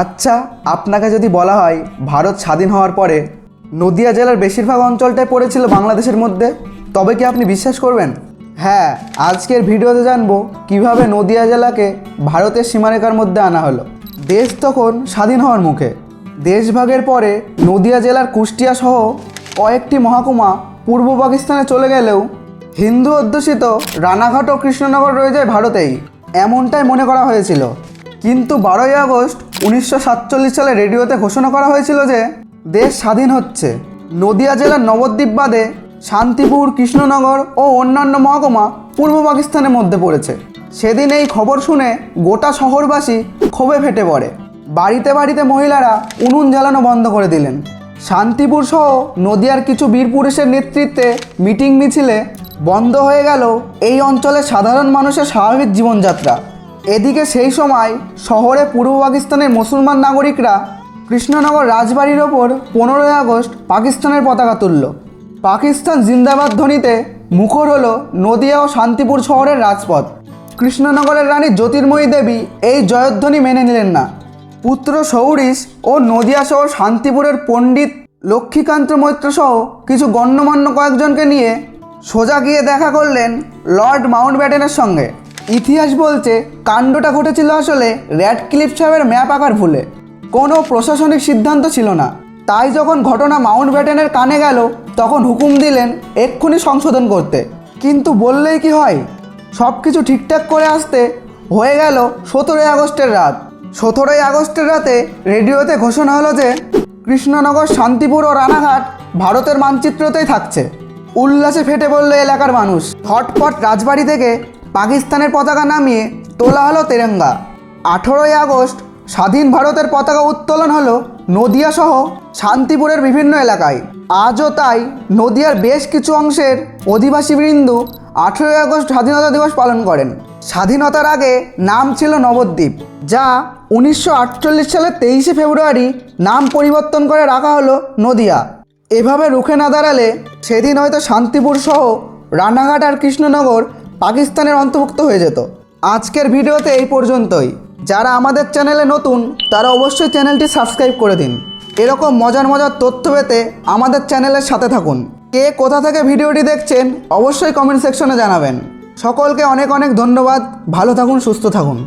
আচ্ছা আপনাকে যদি বলা হয় ভারত স্বাধীন হওয়ার পরে নদিয়া জেলার বেশিরভাগ অঞ্চলটাই পড়েছিল বাংলাদেশের মধ্যে, তবে কি আপনি বিশ্বাস করবেন? হ্যাঁ আজকের ভিডিওতে জানব কীভাবে নদিয়া জেলাকে ভারতের সীমারেখার মধ্যে আনা হলো। দেশ তখন স্বাধীন হওয়ার মুখে। দেশভাগের পরে নদিয়া জেলার কুষ্টিয়া সহ কয়েকটি মহকুমা পূর্ব পাকিস্তানে চলে গেলেও হিন্দু অধ্যুষিত রানাঘাট ও কৃষ্ণনগর রয়ে যায় ভারতেই, এমনটাই মনে করা হয়েছিল। কিন্তু বারোই আগস্ট উনিশশো সাতচল্লিশ সালে রেডিওতে ঘোষণা করা হয়েছিল যে দেশ স্বাধীন হচ্ছে। নদিয়া জেলার নবদ্বীপ বাদে শান্তিপুর, কৃষ্ণনগর ও অন্যান্য মহকুমা পূর্ব পাকিস্তানের মধ্যে পড়েছে। সেদিন এই খবর শুনে গোটা শহরবাসী ক্ষোভে ফেটে পড়ে। বাড়িতে বাড়িতে মহিলারা উনুন জ্বালানো বন্ধ করে দিলেন। শান্তিপুর সহ নদিয়ার কিছু বীর পুরুষের নেতৃত্বে মিটিং মিছিলে বন্ধ হয়ে গেল এই অঞ্চলের সাধারণ মানুষের স্বাভাবিক জীবনযাত্রা। এদিকে সেই সময় শহরে পূর্ব পাকিস্তানের মুসলমান নাগরিকরা কৃষ্ণনগর রাজবাড়ির ওপর পনেরোই আগস্ট পাকিস্তানের পতাকা তুলল। পাকিস্তান জিন্দাবাদ ধ্বনিতে মুখর হলো নদিয়া ও শান্তিপুর শহরের রাজপথ। কৃষ্ণনগরের রানী জ্যোতির্ময়ী দেবী এই জয়ধ্বনি মেনে নিলেন না। পুত্র সৌরিশ ও নদিয়া সহ শান্তিপুরের পণ্ডিত লক্ষ্মীকান্ত মৈত্র সহ কিছু গণ্যমান্য কয়েকজনকে নিয়ে সোজা গিয়ে দেখা করলেন লর্ড মাউন্ট ব্যাটেনের সঙ্গে। ইতিহাস বলছে কাণ্ডটা ঘটেছিল আসলে র্যাড ক্লিফ সাহেবের ম্যাপ আঁকার ভুলে। কোনো প্রশাসনিক সিদ্ধান্ত ছিল না। তাই যখন ঘটনা মাউন্ট ব্যাটেনের কানে গেল, তখন হুকুম দিলেন এক্ষুনি সংশোধন করতে। কিন্তু বললেই কি হয়? সব কিছু ঠিকঠাক করে আসতে হয়ে গেল সতেরোই আগস্টের রাত। সতেরোই আগস্টের রাতে রেডিওতে ঘোষণা হলো যে কৃষ্ণনগর, শান্তিপুর ও রানাঘাট ভারতের মানচিত্রতেই থাকছে। উল্লাসে ফেটে পড়ল এলাকার মানুষ। হটপট রাজবাড়ি থেকে পাকিস্তানের পতাকা নামিয়ে তোলা হলো তেরঙ্গা। আঠেরোই আগস্ট স্বাধীন ভারতের পতাকা উত্তোলন হলো নদিয়া সহ শান্তিপুরের বিভিন্ন এলাকায়। আজও তাই নদিয়ার বেশ কিছু অংশের অধিবাসীবৃন্দ আঠেরোই আগস্ট স্বাধীনতা দিবস পালন করেন। স্বাধীনতার আগে নাম ছিল নবদ্বীপ, যা উনিশশো আটচল্লিশ সালের তেইশে ফেব্রুয়ারি নাম পরিবর্তন করে রাখা হলো নদিয়া। এভাবে রুখে না দাঁড়ালে সেদিন হয়তো শান্তিপুর সহ রানাঘাট আর কৃষ্ণনগর পাকিস্তানের অন্তর্ভুক্ত হয়ে যেত। আজকের ভিডিওতে এই পর্যন্তই। যারা আমাদের চ্যানেলে নতুন, তারা অবশ্যই চ্যানেলটি সাবস্ক্রাইব করে দিন। এরকম মজার মজার তথ্য পেতে আমাদের চ্যানেলের সাথে থাকুন। কে কোথা থেকে ভিডিওটি দেখছেন, অবশ্যই কমেন্ট সেকশনে জানাবেন। সকলকে অনেক অনেক ধন্যবাদ। ভালো থাকুন, সুস্থ থাকুন।